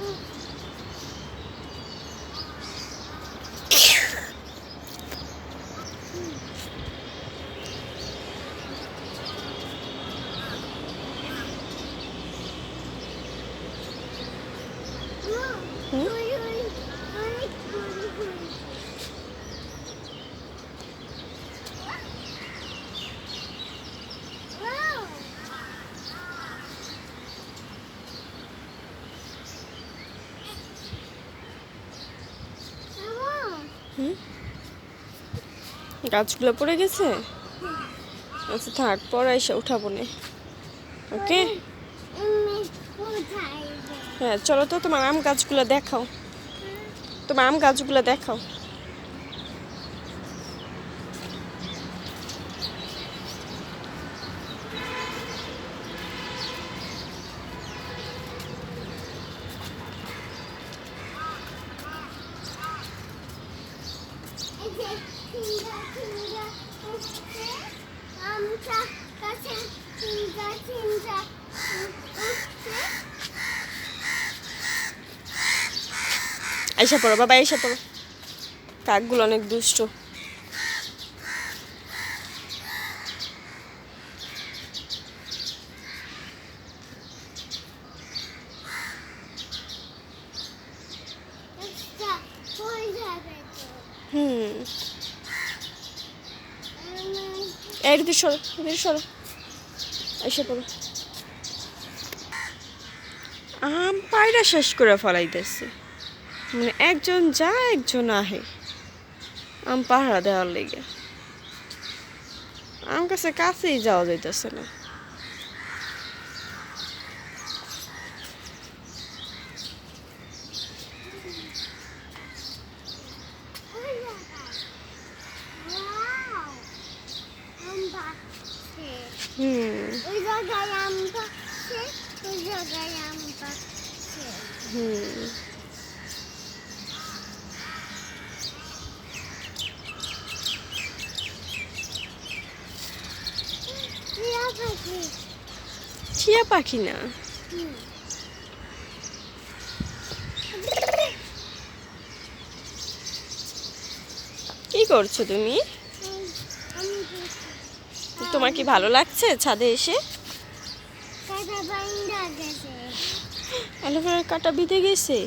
Mm-hmm. হুম? গাছগুলো পড়ে গেছে? আচ্ছা থাক, পরে এসে উঠাবো নে। ওকে? হ্যাঁ চলো তো তোমার আম গাছগুলো দেখাও। তোমার আম গাছগুলো দেখাও। এসে পড়ো বাবা এসে পড়ো। কাকগুলো অনেক দুষ্ট একটা হয়ে যাবে তো হুম। এসে আম পায়রা শেষ করে ফলাইতেছে। মানে একজন যা একজন আহে। আম পাহারা দেওয়ার লেগে। আম কাছে কাছেই যাওয়া যাইতেছে না হয়ে যাবে। Wow! আম পাচ্ছে। হুম ওই জায়গায় আম পাচ্ছে ওই জায়গায় আম পাচ্ছে হুম টিয়া পাখি না। কি করছ তুমি। তোমার কি ভালো লাগছে ছাদে এসে? অ্যালোভেরার কাটা বিঁধে গেছে?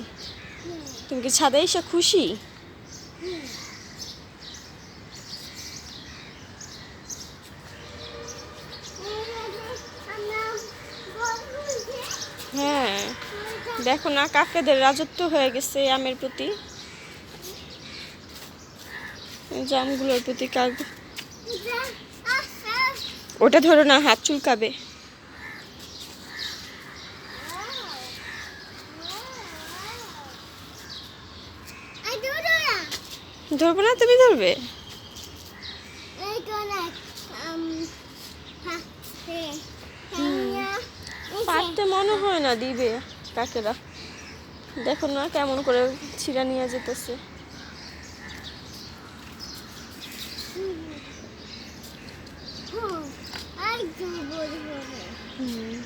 তুমি কি ছাদে এসে খুশি? হ্যাঁ দেখো না কাকেদের রাজত্ব হয়ে গেছে আমের প্রতি। জামগুলোর প্রতি কাক ওটা ধরো না, হাত চুলকাবে। ধরবো না, তুমি ধরবে? পারতে মনে হয় না দিবে কাকেরা। দেখো না কেমন করে ছিঁড়া নিয়ে যেতেছে। হুম